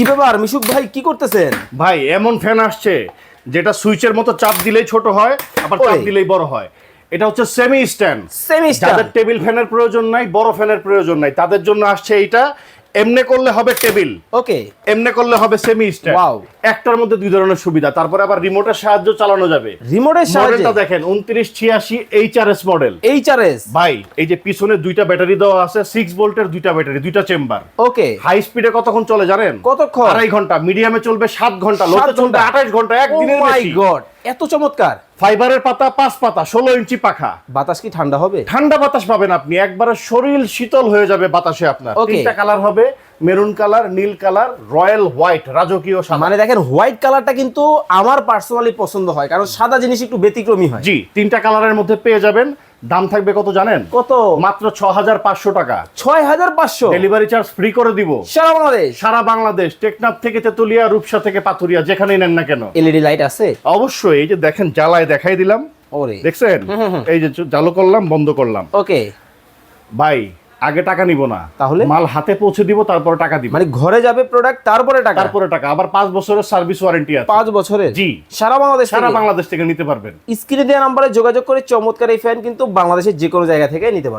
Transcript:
কি ব্যাপার মিশুক ভাই কি করতেছেন? ভাই এমন ফ্যান আসছে যেটা সুইচের মতো চাপ দিলেই ছোট হয় আবার চাপ দিলেই বড় হয়। এটা হচ্ছে সেমি স্ট্যান্ড সেমি যাদের টেবিল ফ্যানের প্রয়োজন নাই বড় ফ্যানের প্রয়োজন নাই তাদের জন্য আসছে এইটা এমনে করলে হবে টেবিল। ওকে। এমনে করলে হবে সেমি স্ট্যান্ড Wow. একটার মধ্যে দুই ধরনের সুবিধা তারপরে আবার রিমোটের সাহায্য চালানো যাবে। রিমোটের সাহায্যে? মডেলটা দেখেন উনত্রিশ ছিয়াশি এইচআরএস মডেল এইচআরএস ভাই এই যে পিছনে দুইটা ব্যাটারি দেওয়া আছে সিক্স ভোল্টের দুইটা ব্যাটারি দুইটা চেম্বার ওকে। হাই স্পিডে কতক্ষণ চলে জানেন? কতক্ষণ? আড়াই ঘণ্টা মিডিয়ামে চলবে সাত ঘণ্টা লোতে চলবে ঘণ্টা? আঠাশ ঘণ্টা একদিনের ও মাই বেশি। গড এত চমৎকার। ফাইবারের পাতা পাঁচ পাতা ষোলো ইঞ্চি পাখা। বাতাস কি ঠান্ডা হবে? ঠান্ডা বাতাস পাবেন আপনি। একবারে শরীর শীতল হয়ে যাবে বাতাসে আপনার. তিনটা কালার হবে মেরুন কালার নীল কালার রয়্যাল হোয়াইট রাজকীয় সাদা। মানে দেখেন হোয়াইট কালারটা কিন্তু আমার পার্সোনালি পছন্দ হয় কারণ সাদা জিনিস একটু ব্যতিক্রমী হয়। জি তিনটা কালারের মধ্যে পেয়ে যাবেন। দাম থাকবে কত জানেন? কত? মাত্র ছ হাজার পাঁচশো টাকা। ছয় হাজার পাঁচশো? ডেলিভারি চার্জ ফ্রি করে দিব। সারা বাংলাদেশ? সারা বাংলাদেশ টেকনাফ থেকে তেতুলিয়া রূপসা থেকে পাথুরিয়া যেখানেই নেন না কেন। এলইডি লাইট আছে? অবশ্যই এই যে দেখেন জ্বালায় দেখাই দিলাম। দেখছেন? এই যে চালু করলাম বন্ধ করলাম। ওকে ভাই আগে টাকা নিব না। তাহলে? মাল হাতে পৌঁছে দিব তারপরে টাকা দিব। মানে ঘরে যাবে প্রোডাক্ট তারপরে টাকা? তারপরে টাকা। আবার পাঁচ বছরের সার্ভিস ওয়ারেন্টি আছে। পাঁচ বছরে জি। সারা বাংলাদেশ সারা বাংলাদেশ থেকে নিতে পারবেন। স্ক্রিনে দেওয়া নাম্বারে যোগাযোগ করে চমৎকার এই ফ্যান কিন্তু বাংলাদেশের যে কোনো জায়গা থেকে নিতে পারবে